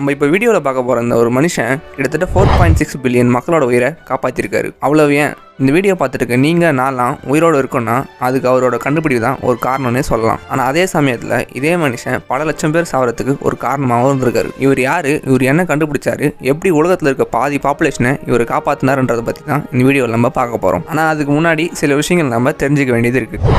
நம்ம இப்போ வீடியோவில் பார்க்க போகிற இந்த ஒரு மனுஷன் கிட்டத்தட்ட ஃபோர் பாயிண்ட் சிக்ஸ் பில்லியன் மக்களோட உயிரை காப்பாற்றிருக்காரு அவ்வளவு ஏன்? இந்த வீடியோ பார்த்துட்டு இருக்க நீங்கள் நான்லாம் உயிரோடு இருக்கோன்னா அதுக்கு அவரோட கண்டுபிடிப்பு தான் ஒரு காரணம்னே சொல்லலாம். ஆனால் அதே சமயத்தில் இதே மனுஷன் பல லட்சம் பேர் சாவறதுக்கு ஒரு காரணமாகவும் இருந்திருக்காரு. இவர் யார்? இவர் என்ன கண்டுபிடிச்சாரு? எப்படி உலகத்தில் இருக்க பாதி பாப்புலேஷனை இவர் காப்பாற்றினாருன்றதை பற்றி தான் இந்த வீடியோவில் நம்ம பார்க்க போகிறோம் ஆனால் அதுக்கு முன்னாடி சில விஷயங்கள் நம்ம தெரிஞ்சுக்க வேண்டியது இருக்குது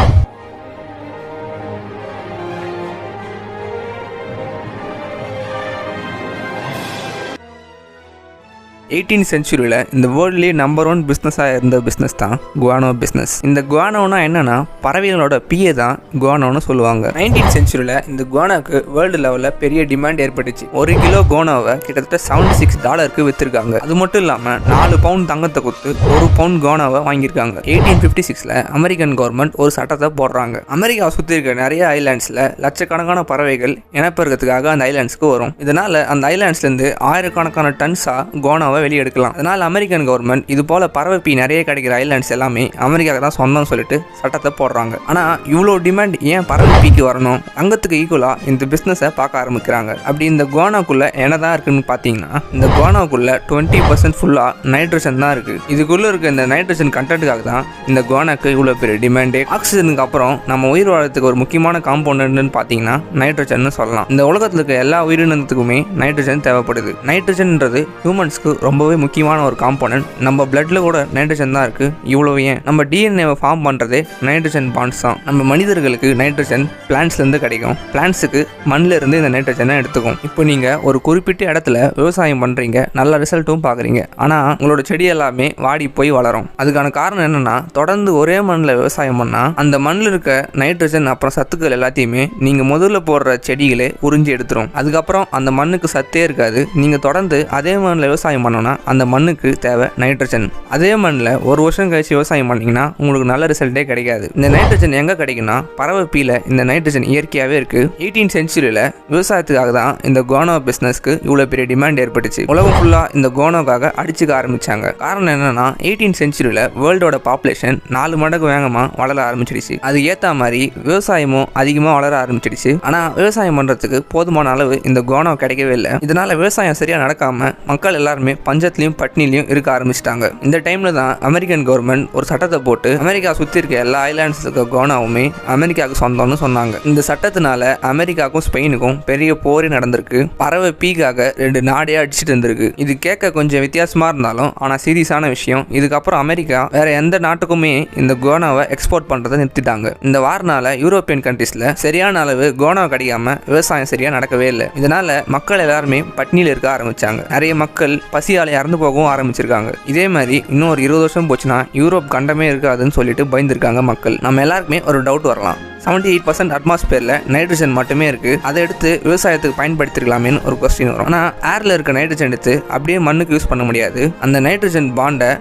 எயிட்டீன் சென்ச்சுரியில் இந்த வேர்ல்ட்லேயே நம்பர் ஒன் பிஸ்னஸாக இருந்த பிஸ்னஸ் தான் குவானோ பிஸ்னஸ் இந்த குவானோனா என்னன்னா பறவைகளோட பிஏ தான் குவானோன்னு சொல்லுவாங்க. நைன்டீன் சென்ச்சுரியில் இந்த குவானோக்கு வேர்ல்டு லெவலில் பெரிய டிமாண்ட் ஏற்பட்டுச்சு. ஒரு கிலோ குவானோவை கிட்டத்தட்ட செவன்டி சிக்ஸ் டாலருக்கு விற்றுருக்காங்க அது மட்டும் இல்லாமல் நாலு பவுண்ட் தங்கத்தை கொடுத்து ஒரு பவுண்ட் குவானோவை வாங்கியிருக்காங்க. எயிட்டீன் ஃபிஃப்டி சிக்ஸில் அமெரிக்கன் கவர்மெண்ட் ஒரு சட்டத்தை போடுறாங்க. அமெரிக்காவை சுற்றி இருக்க நிறைய ஐலாண்ட்ஸில் லட்சக்கணக்கான பறவைகள் இனப்பெருக்கத்துக்காக அந்த ஐலாண்ட்ஸ்க்கு வரும். இதனால் அந்த ஐலாண்ட்ஸ்லேருந்து ஆயிரக்கணக்கான டன்ஸாக குவானோவை வெளியே எடுக்கலாம் அதனால் அமெரிக்கன் கவர்மெண்ட் இது போல் பறவை பீ நிறைய கிடைக்கிற ஐலாண்ட்ஸ் எல்லாமே அமெரிக்காவுக்கு தான் சொந்தம்னு சொல்லிட்டு சட்டத்தை போடுறாங்க. ஆனால் இவ்வளோ டிமாண்ட் ஏன் பறவை வரணும்? அங்கத்துக்கு ஈக்குவலாக இந்த பிஸ்னஸை பார்க்க ஆரம்பிக்கிறாங்க. அப்படி இந்த கோணாக்குள்ளே என்ன தான் இருக்குன்னு பார்த்தீங்கன்னா இந்த கோனாக்குள்ளே டுவெண்ட்டி பர்சன்ட் ஃபுல்லாக நைட்ரஜன் தான் இருக்குது இதுக்குள்ளே இருக்க இந்த நைட்ரஜன் கண்டென்ட்டுக்காக தான் இந்த கோனாக்கு இவ்வளோ பெரிய டிமாண்டு ஆக்சிஜனுக்கு அப்புறம் நம்ம உயிர் வாழறதுக்கு ஒரு முக்கியமான காம்பவுண்டுன்னு பார்த்தீங்கன்னா நைட்ரஜன் சொல்லலாம். இந்த உலகத்தில் இருக்க எல்லா உயிரினத்துக்குமே நைட்ரஜன் தேவைப்படுது. நைட்ரஜன்ன்றது ஹியூமன்ஸ்க்கு ரொம்பவே முக்கியமான ஒரு காம்போனன்ட் நம்ம பிளட்ல கூட நைட்ரஜன் தான் இருக்கு. இவ்வளோ ஏன்? நம்ம டிஎன்ஏவை ஃபார்ம் பண்ணுறதே நைட்ரஜன் பாண்ட்ஸ் தான். நம்ம மனிதர்களுக்கு நைட்ரஜன் பிளான்ஸ்லேருந்து கிடைக்கும். பிளான்ஸுக்கு மண்ணில் இருந்து இந்த நைட்ரஜனை எடுத்துக்கும். இப்போ நீங்கள் ஒரு குறிப்பிட்ட இடத்துல விவசாயம் பண்ணுறீங்க நல்ல ரிசல்ட்டும் பார்க்குறீங்க. ஆனால் உங்களோட செடி எல்லாமே வாடி போய் வளரும். அதுக்கான காரணம் என்னன்னா தொடர்ந்து ஒரே மண்ணில் விவசாயம் பண்ணால் அந்த மண்ணில் இருக்க நைட்ரஜன் அப்புறம் சத்துக்கள் எல்லாத்தையுமே நீங்கள் முதல்ல போடுற செடிகளே உறிஞ்சி எடுத்துரும். அதுக்கப்புறம் அந்த மண்ணுக்கு சத்தே இருக்காது. நீங்கள் தொடர்ந்து அதே மண்ணில் விவசாயம் பண்ணணும். பண்ணோன்னா அந்த மண்ணுக்கு தேவை நைட்ரஜன் அதே மண்ணில் ஒரு வருஷம் கழிச்சு விவசாயம் பண்ணிங்கன்னா உங்களுக்கு நல்ல ரிசல்ட்டே கிடைக்காது. இந்த நைட்ரஜன் எங்கே கிடைக்குன்னா பறவை பீல இந்த நைட்ரஜன் இயற்கையாகவே இருக்குது எயிட்டீன் சென்ச்சுரியில் விவசாயத்துக்காக தான் இந்த கோனோ பிஸ்னஸ்க்கு இவ்வளோ பெரிய டிமாண்ட் ஏற்பட்டுச்சு. உலகம் ஃபுல்லாக இந்த கோனோக்காக அடிச்சுக்க ஆரம்பித்தாங்க காரணம் என்னென்னா எயிட்டீன் சென்ச்சுரியில் வேர்ல்டோட பாப்புலேஷன் நாலு மடங்கு வேகமாக வளர ஆரம்பிச்சிடுச்சு. அது ஏற்ற மாதிரி விவசாயமும் அதிகமாக வளர ஆரம்பிச்சிடுச்சு. ஆனால் விவசாயம் பண்ணுறதுக்கு போதுமான அளவு இந்த கோனோ கிடைக்கவே இல்லை. இதனால் விவசாயம் சரியாக நடக்காமல் மக்கள் எல்லாருமே பஞ்சத்துலையும் பட்னிலையும் இருக்க ஆரம்பிச்சிட்டாங்க. இந்த டைமில் தான் அமெரிக்கன் கவர்மெண்ட் ஒரு சட்டத்தை போட்டு அமெரிக்கா சுற்றி இருக்க எல்லா ஐலாண்ட்ஸ் இருக்க கோனாவுமே அமெரிக்காவுக்கு சொந்தம்னு சொன்னாங்க. இந்த சட்டத்தினால அமெரிக்காவுக்கும் ஸ்பெயினுக்கும் பெரிய போரே நடந்திருக்கு. பறவை பீக்காக ரெண்டு நாடே அடிச்சிட்டு இருந்திருக்கு. இது கேட்க கொஞ்சம் வித்தியாசமா இருந்தாலும் ஆனால் சீரியஸான விஷயம். இதுக்கப்புறம் அமெரிக்கா வேற எந்த நாட்டுக்குமே இந்த கோனாவை எக்ஸ்போர்ட் பண்றதை நிறுத்திட்டாங்க. இந்த வாரனால யூரோப்பியன் கண்ட்ரீஸ்ல சரியான அளவு கோனா கிடைக்காம விவசாயம் சரியா நடக்கவே இல்லை. இதனால மக்கள் எல்லாருமே பட்னியில் இருக்க ஆரம்பிச்சாங்க. நிறைய மக்கள் பசி ரஷ்யாவில் இறந்து போகவும் ஆரம்பிச்சிருக்காங்க. இதே மாதிரி இன்னும் ஒரு இருபது வருஷம் போச்சுன்னா யூரோப் கண்டமே இருக்காதுன்னு சொல்லிட்டு பயந்துருக்காங்க மக்கள். நம்ம எல்லாருக்குமே ஒரு டவுட் வரலாம். செவன்டி எயிட் பர்சன்ட் அட்மாஸ்பியரில் நைட்ரஜன் மட்டுமே இருக்குது அதை எடுத்து விவசாயத்துக்கு பயன்படுத்திருக்கலாமேன்னு ஒரு கொஸ்டின் வரும். ஆனால் ஏரில் இருக்க நைட்ரஜன் எடுத்து அப்படியே மண்ணுக்கு யூஸ் பண்ண முடியாது. அந்த நைட்ரஜன் பாண்டை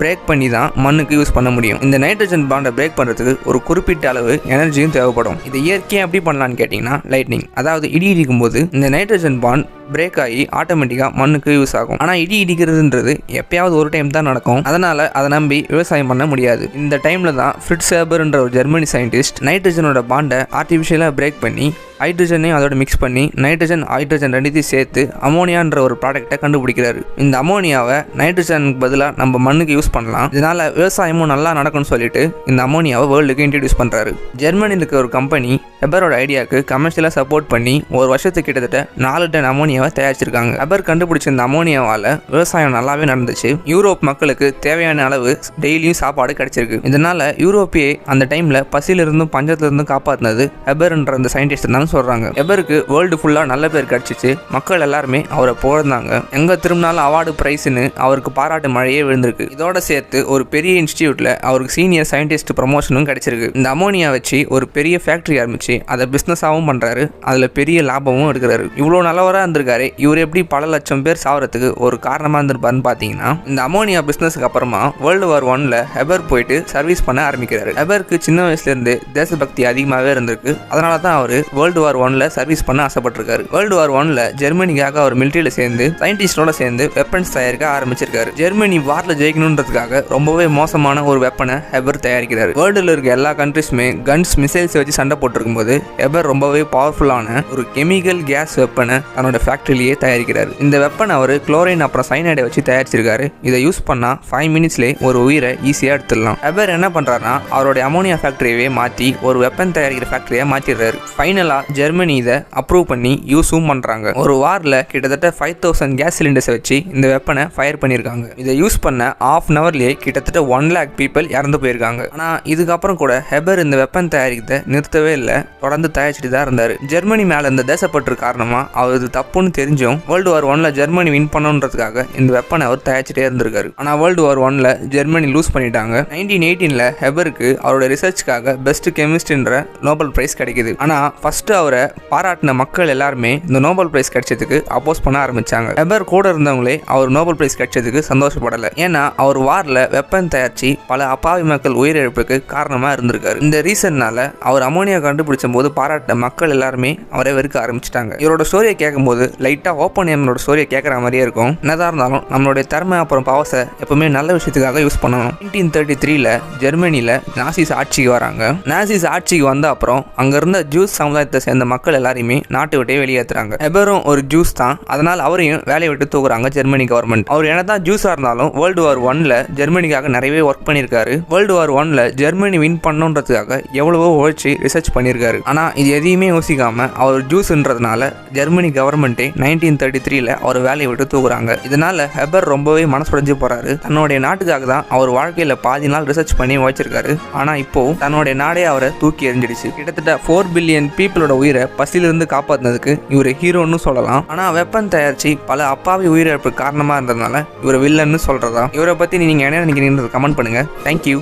பிரேக் பண்ணி தான் மண்ணுக்கு யூஸ் பண்ண முடியும். இந்த நைட்ரஜன் பாண்டை பிரேக் பண்ணுறதுக்கு ஒரு குறிப்பிட்ட அளவு எனர்ஜியும் தேவைப்படும். இது இயற்கையாக எப்படி பண்ணலான்னு கேட்டிங்கன்னா லைட்னிங் அதாவது இடி இடிக்கும் போது இந்த நைட்ரஜன் பாண்ட் பிரேக் ஆகி ஆட்டோமேட்டிக்காக மண்ணுக்கு யூஸ் ஆகும். ஆனால் இடி இடிக்கிறதுன்றது எப்பயாவது ஒரு டைம் தான் நடக்கும். அதனால் அதை நம்பி விவசாயம் பண்ண முடியாது. இந்த டைமில் தான் ஃப்ரிட் சேபர்ன்ற ஒரு ஜெர்மனி சயின்டிஸ்ட் நைட்ரஜனோட பாண்டை ஆர்டிஃபிஷியலாக பிரேக் பண்ணி ஹைட்ரஜனையும் அதோட மிக்ஸ் பண்ணி நைட்ரஜன் ஹைட்ரஜன் ரெண்டுத்தையும் சேர்த்து அமோனியான்ற ஒரு ப்ராடக்ட்டை கண்டுபிடிக்கிறாரு. இந்த அமோனியாவை நைட்ரஜனுக்கு பதிலாக நம்ம மண்ணுக்கு யூஸ் பண்ணலாம். இதனால் விவசாயமும் நல்லா நடக்கும்னு சொல்லிட்டு இந்த அமோனியாவை வேர்ல்டுக்கு இன்ட்ரடியூஸ் பண்ணுறாரு ஜெர்மனியில் இருக்க ஒரு கம்பெனி ஹெபரோட ஐடியாவுக்கு கமர்ஷியலாக சப்போர்ட் பண்ணி ஒரு வருஷத்துக்கு கிட்டத்தட்ட நாலு டன் அமோனியாவை தயாரிச்சிருக்காங்க. ஹெபர் கண்டுபிடிச்ச இந்த அமோனியாவால் விவசாயம் நல்லாவே நடந்துச்சு. யூரோப் மக்களுக்கு தேவையான அளவு டெய்லியும் சாப்பாடு கிடைச்சிருக்கு. இதனால யூரோப்பியே அந்த டைமில் பசியிலிருந்தும் பஞ்சத்திலிருந்தும் காப்பாற்றினது ஹெபர்ன்ற அந்த சயின்டிஸ்ட் தான் சொல்கிறாங்க ஹெபருக்கு வேர்ல்டு ஃபுல்லாக நல்ல பேர் கிடச்சிச்சு. மக்கள் எல்லாருமே அவரை புகழ்ந்தாங்க எங்கே திரும்பினாலும் அவார்டு பிரைஸ்னு அவருக்கு பாராட்டு மழையே விழுந்திருக்கு. இதோட சேர்த்து ஒரு பெரிய இன்ஸ்டியூட்டில் அவருக்கு சீனியர் சயின்டிஸ்ட் ப்ரமோஷனும் கிடைச்சிருக்கு. இந்த அமோனியா வச்சு ஒரு பெரிய ஃபேக்ட்ரி ஆரம்பிச்சு அதை பிஸ்னஸாகவும் பண்ணுறாரு அதில் பெரிய லாபமும் எடுக்கிறாரு. இவ்வளோ நல்லவராக இருந்திருக்காரு. இவர் எப்படி பல லட்சம் பேர் சாவறதுக்கு ஒரு காரணமாக இருந்திருப்பாருன்னு பார்த்தீங்கன்னா இந்த அமோனியா பிஸ்னஸுக்கு அப்புறமா வேர்ல்டு வார் ஒன்ல ஹெபர் போயிட்டு சர்வீஸ் பண்ண ஆரம்பிக்கிறாரு. ஹெபருக்கு சின்ன வயசுலேருந்து தேசபக்தி அதிகமாகவே இருந்திருக்கு. அதனால தான் அவர் வேர்ல்டு வார் ஒன்ல சர்வீஸ் பண்ண ஆசைப்பட்டிருக்காரு. வேர்ல்டு வார் ஒன்ல ஜெர்மனிக்காக அவர் மிலிட்டரியில் சேர்ந்து சயின்டிஸ்டோட சேர்ந்து வெப்பன்ஸ் தயாரிக்க ஆரம்பிச்சிருக்காரு. ஜெர்மனி வார்ல ஜெயிக்கணுன்றதுக்காக ரொம்பவே மோசமான ஒரு வெப்பனை ஹெபர் தயாரிக்கிறாரு. வேர்ல்டுல இருக்க எல்லா கண்ட்ரிஸுமே கன்ஸ் மிசைல்ஸ் வச்சு சண்டை போட்டிருக்கும் போது ஹெபர் ரொம்பவே பவர்ஃபுல்லான ஒரு கெமிக்கல் கேஸ் வெப்பனை தன்னோட ஃபேக்டரி ஃபேக்ட்ரிலேயே தயாரிக்கிறார். இந்த வெப்பன் அவர் குளோரைன் அப்புறம் சைனைடை வச்சு தயாரிச்சிருக்காரு. இதை யூஸ் பண்ணால் ஃபைவ் மினிட்ஸ்லேயே ஒரு உயிரை ஈஸியாக எடுத்துடலாம். ஹெபர் என்ன பண்ணுறாருன்னா அவருடைய அமோனியா ஃபேக்ட்ரியவே மாற்றி ஒரு வெப்பன் தயாரிக்கிற ஃபேக்ட்ரியை மாற்றிடுறாரு ஃபைனலாக ஜெர்மனி இதை அப்ரூவ் பண்ணி யூஸும் பண்ணுறாங்க ஒரு வாரில் கிட்டத்தட்ட ஃபைவ் தௌசண்ட் கேஸ் சிலிண்டர்ஸை வச்சு இந்த வெப்பனை ஃபயர் பண்ணியிருக்காங்க இதை யூஸ் பண்ண ஆஃப் அன் ஹவர்லேயே கிட்டத்தட்ட ஒன் லேக் பீப்பிள் இறந்து போயிருக்காங்க. ஆனால் இதுக்கப்புறம் கூட ஹெபர் இந்த வெப்பன் தயாரிக்கிறத நிறுத்தவே இல்லை. தொடர்ந்து தயாரிச்சுட்டு தான் இருந்தார். ஜெர்மனி மேலே இந்த தேசப்பற்று காரணமாக அவர் இது தப்புன்னு தெரிஞ்சும் வேர்ல்டு வார் ஒன்ல ஜெர்மனி வின் பண்ணணுன்றதுக்காக இந்த வெப்பனை அவர் தயாரிச்சுட்டே இருந்திருக்காரு. ஆனால் வேர்ல்டு வார் ஒன்ல ஜெர்மனி லூஸ் பண்ணிட்டாங்க. நைன்டீன் எயிட்டீனில் ஹெபருக்கு அவரோட ரிசர்ச்க்காக பெஸ்ட் கெமிஸ்ட்ன்ற நோபல் பிரைஸ் கிடைக்குது. ஆனால் ஃபர்ஸ்ட் அவரை பாராட்டின மக்கள் எல்லாருமே இந்த நோபல் பிரைஸ் கிடைச்சதுக்கு அப்போஸ் பண்ண ஆரம்பிச்சாங்க. ஹெபர் கூட இருந்தவங்களே அவர் நோபல் பிரைஸ் கிடைச்சதுக்கு சந்தோஷப்படலை. ஏன்னா அவர் வாரில் வெப்பன் தயாரிச்சு பல அப்பாவி மக்கள் உயிரிழப்புக்கு காரணமாக இருந்திருக்காரு. இந்த ரீசன்னால அவர் அமோனியா கண்டுபிடிச்ச போது பாராட்டின மக்கள் எல்லாருமே அவரை வெறுக்க ஆரம்பிச்சிட்டாங்க. இவரோட ஸ்டோரியை கேட்கும்போது லைட்டாக ஓப்பன் நம்மளோட ஸ்டோரியை கேட்குற மாதிரியே இருக்கும். என்னதான் இருந்தாலும் நம்மளுடைய திறமை அப்புறம் பவர்ஸை எப்பவுமே நல்ல விஷயத்துக்காக யூஸ் பண்ணணும். நைன்டீன் தேர்ட்டி த்ரீல ஜெர்மனியில் நாசிஸ் ஆட்சிக்கு வராங்க. நாசிஸ் ஆட்சிக்கு வந்த அப்புறம் அங்கே இருந்த ஜூஸ் சமுதாயத்தை சேர்ந்த மக்கள் எல்லாரையுமே நாட்டை விட்டே வெளியேற்றுறாங்க எபரும் ஒரு ஜூஸ் தான். அதனால் அவரையும் வேலையை விட்டு தூக்குறாங்க ஜெர்மனி கவர்மெண்ட் அவர் என்னதான் ஜூஸாக இருந்தாலும் வேர்ல்டு வார் ஒன்ல ஜெர்மனிக்காக நிறையவே ஒர்க் பண்ணியிருக்காரு. வேர்ல்டு வார் ஒன்ல ஜெர்மனி வின் பண்ணுன்றதுக்காக எவ்வளவோ உழைச்சி ரிசர்ச் பண்ணியிருக்காரு. ஆனால் இது எதையுமே யோசிக்காம அவர் ஜூஸ்ன்றதுனால ஜெர்மனி கவர்மெண்ட் கவர்மெண்ட்டே நைன்டீன் தேர்ட்டி த்ரீல அவர் வேலையை விட்டு தூக்குறாங்க இதனால ஹெபர் ரொம்பவே மனசுடைஞ்சு போறாரு. தன்னுடைய நாட்டுக்காக தான் அவர் வாழ்க்கையில பாதி நாள் ரிசர்ச் பண்ணி வச்சிருக்காரு ஆனா இப்போ தன்னுடைய நாடே அவரை தூக்கி எறிஞ்சிடுச்சு. கிட்டத்தட்ட ஃபோர் பில்லியன் பீப்புளோட உயிரை பசியிலிருந்து காப்பாத்தினதுக்கு இவர் ஹீரோன்னு சொல்லலாம். ஆனா வெப்பன் தயாரிச்சு பல அப்பாவி உயிரிழப்பு காரணமா இருந்ததுனால இவர் வில்லன்னு சொல்றதா? இவரை பத்தி நீங்க என்ன நினைக்கிறீங்கன்றது கமெண்ட் பண்ணுங்க. தேங்க்யூ